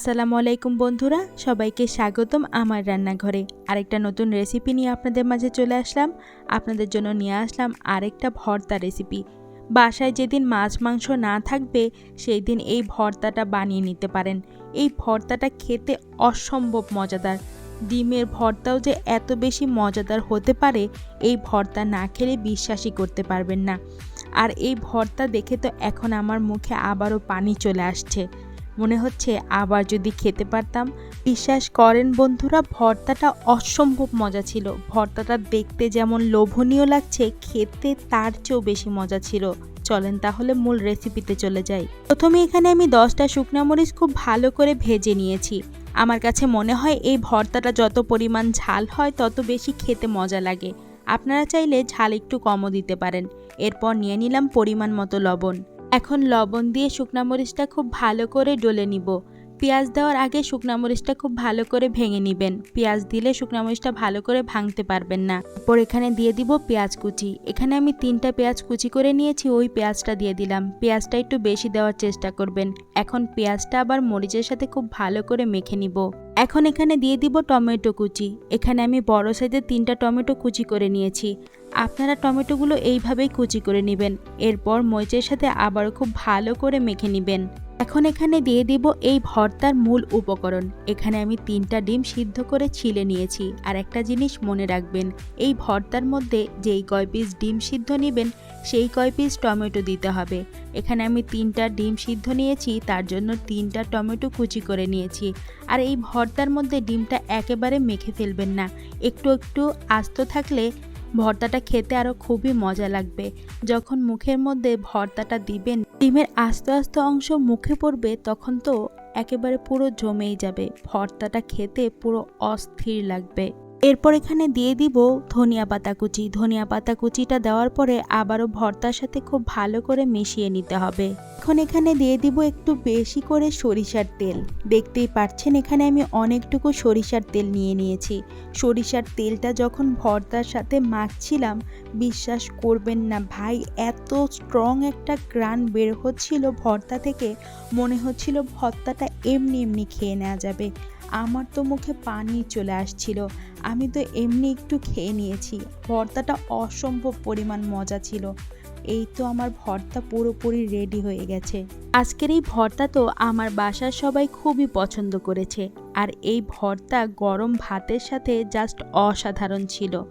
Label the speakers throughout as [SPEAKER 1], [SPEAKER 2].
[SPEAKER 1] আসসালামু আলাইকুম বন্ধুরা, সবাইকে স্বাগতম আমার রান্নাঘরে। আরেকটা নতুন রেসিপি নিয়ে আপনাদের মাঝে চলে আসলাম। আপনাদের জন্য নিয়ে আসলাম আরেকটা ভর্তা রেসিপি বাসায় যেদিন মাছ মাংস না থাকবে সেই দিন এই ভর্তাটা বানিয়ে নিতে পারেন। এই ভর্তাটা খেতে অসম্ভব মজাদার। ডিমের ভর্তাও যে এত বেশি মজাদার হতে পারে, এই ভর্তা না খেলে বিশ্বাসই করতে পারবেন না। আর এই ভর্তা দেখে তো এখন আমার মুখে আবারও পানি চলে আসছে। মনে হচ্ছে আবার যদি খেতে পারতাম। বিশ্বাস করেন বন্ধুরা, ভর্তাটা অসম্ভব মজা ছিল। ভর্তাটা দেখতে যেমন লোভনীয় লাগছে, খেতে তার চেয়েও বেশি মজা ছিল। চলেন তাহলে মূল রেসিপিতে চলে যাই। প্রথমে এখানে আমি দশটা শুকনা মরিচ খুব ভালো করে ভেজে নিয়েছি। আমার কাছে মনে হয় এই ভর্তাটা যত পরিমাণ ঝাল হয়, তত বেশি খেতে মজা লাগে। আপনারা চাইলে ঝাল একটু কমও দিতে পারেন। এরপর নিয়ে নিলাম পরিমাণ মতো লবণ। এখন লবণ দিয়ে শুকনা মরিচটা খুব ভালো করে ডলে নিব। পেঁয়াজ দেওয়ার আগে শুকনা মরিচটা খুব ভালো করে ভেঙে নেবেন। পেঁয়াজ দিলে শুকনা মরিচটা ভালো করে ভাঙতে পারবেন না। এরপর এখানে দিয়ে দিব পেঁয়াজ কুচি। এখানে আমি তিনটা পেঁয়াজ কুচি করে নিয়েছি, ওই পেঁয়াজটা দিয়ে দিলাম। পেঁয়াজটা একটু বেশি দেওয়ার চেষ্টা করবেন। এখন পেঁয়াজটা আবার মরিচের সাথে খুব ভালো করে মেখে নিব। এখন এখানে দিয়ে দিব টমেটো কুচি। এখানে আমি বড় সাইজের তিনটা টমেটো কুচি করে নিয়েছি। আপনারা টমেটোগুলো এইভাবেই কুচি করে নেবেন। এরপর মরিচের সাথে আবারও খুব ভালো করে মেখে নেবেন। এখন এখানে দিয়ে দিব এই ভর্তার মূল উপকরণ। এখানে আমি তিনটা ডিম সিদ্ধ করে ছিলে নিয়েছি। আর একটা জিনিস মনে রাখবেন, এই ভর্তার মধ্যে যেই কয় পিস ডিম সিদ্ধ নেবেন, সেই কয় পিস টমেটো দিতে হবে। এখানে আমি তিনটা ডিম সিদ্ধ নিয়েছি, তার জন্য তিনটা টমেটো কুচি করে নিয়েছি। আর এই ভর্তার মধ্যে ডিমটা একেবারে মেখে ফেলবেন না। একটু একটু আস্ত থাকলে ভর্তাটা খেতে আরও খুবই মজা লাগবে। যখন মুখের মধ্যে ভর্তাটা দিবেন, ডিমের আস্তে আস্তে অংশ মুখে পড়বে, তখন তো একেবারে পুরো জমেই যাবে। ভর্তাটা খেতে পুরো অস্থির লাগবে। এরপর এখানে দিয়ে দিব ধনিয়া পাতা কুচি। ধনিয়া পাতা কুচিটা দেওয়ার পরে আবারও ভর্তার সাথে খুব ভালো করে মিশিয়ে নিতে হবে। এখন এখানে দিয়ে দিব একটু বেশি করে সরিষার তেল। দেখতেই পাচ্ছেন এখানে আমি অনেকটুকু সরিষার তেল নিয়ে নিয়েছি। সরিষার তেলটা যখন ভর্তার সাথে মাখছিলাম, বিশ্বাস করবেন না ভাই, এত স্ট্রং একটা গ্রান বের হচ্ছিল ভর্তা থেকে। মনে হচ্ছিল ভর্তাটা এমনি এমনি খেয়ে নেওয়া যাবে। আমার তো মুখে পানি চলে আসছিল। আমি তো এমনি একটু খেয়ে নিয়েছি। ভর্তাটা অসম্ভব পরিমাণ মজা ছিল। এই তো আমার ভর্তা পুরোপুরি রেডি হয়ে গেছে। আজকের এই ভর্তা তো আমার বাসার সবাই খুবই পছন্দ করেছে। আর এই ভর্তা গরম ভাতের সাথে জাস্ট অসাধারণ ছিল।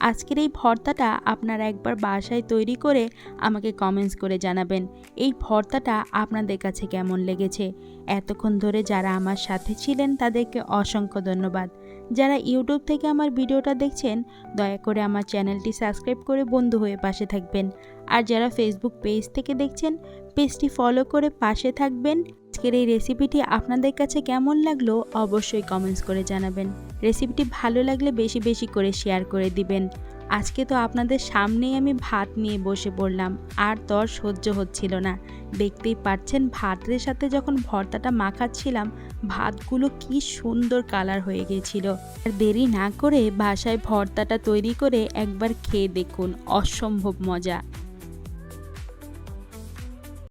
[SPEAKER 1] আজকের এই ভর্তাটা আপনারা একবার বাসায় তৈরি করে আমাকে কমেন্টস করে জানাবেন। এই ভর্তাটা আপনাদের কাছে কেমন লেগেছে? এতক্ষণ ধরে যারা আমার সাথে ছিলেন তাদেরকে অসংখ্য ধন্যবাদ। যারা ইউটিউব থেকে আমার ভিডিওটা দেখছেন, দয়া করে আমার চ্যানেলটি সাবস্ক্রাইব করে বন্ধু হয়ে পাশে থাকবেন। আর যারা ফেসবুক পেজ থেকে দেখছেন পেজটি ফলো করে পাশে থাকবেন। আজকের এই রেসিপিটি আপনাদের কাছে কেমন লাগল, অবশ্যই কমেন্টস করে জানাবেন। রেসিপিটি ভালো লাগলে বেশি বেশি করে শেয়ার করে দিবেন। আজকে তো আপনাদের সামনেই আমি ভাত নিয়ে বসে পড়লাম, আর তর সহ্য হচ্ছিল না। দেখতেই পাচ্ছেন ভাতের সাথে যখন ভর্তাটা মাখাচ্ছিলাম, ভাতগুলো কি সুন্দর কালার হয়ে গিয়েছিল আর দেরি না করে বাসায় ভর্তাটা তৈরি করে একবার খেয়ে দেখুন, অসম্ভব মজা।